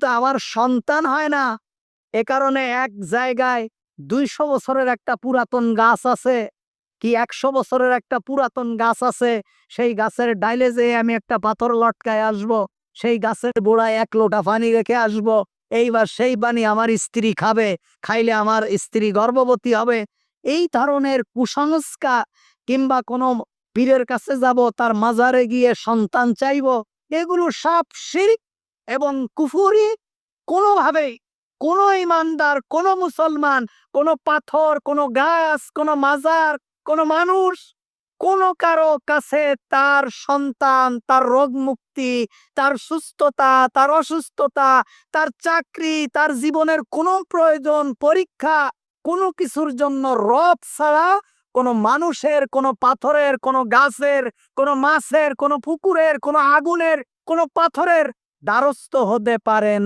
তো আমার সন্তান হয় না। এ কারণে এক জায়গায় দুইশো বছরের একটা পুরাতন গাছ আছে। কি একশো বছরের একটা পুরাতন গাছ আছে? সেই গাছের ডাইলে যেয়ে আমি একটা পাথর লটকায় আসব। সেই গাছের গোড়ায় এক লোটা পানি রেখে আসব। এইবার সেই পানি আমার স্ত্রী খাবে। খাইলে আমার স্ত্রী গর্ভবতী হবে। এই ধরনের কুসংস্কার কিংবা কোনো পীরের কাছে যাব, তার মাজারে গিয়ে সন্তান চাইব, এগুলো সব শিরিক এবং কুফুরি কোনোভাবেই, কোনো ইমানদার, কোনো মুসলমান, কোনো পাথর, কোনো গাছ, কোনো মাজার, কোনো মানুষ, কোনো কারও কাছে তার সন্তান, তার রোগ মুক্তি, তার সুস্থতা, তার অসুস্থতা, তার চাকরি, তার জীবনের কোনো প্রয়োজন, পরীক্ষা, কোনো কিছুর জন্য রব ছাড়া কোনো মানুষের, কোনো পাথরের, কোনো গাছের, কোনো মাছের, কোনো পুকুরের, কোনো আগুনের, কোনো পাথরের দ্বারস্থ হতে পারে না।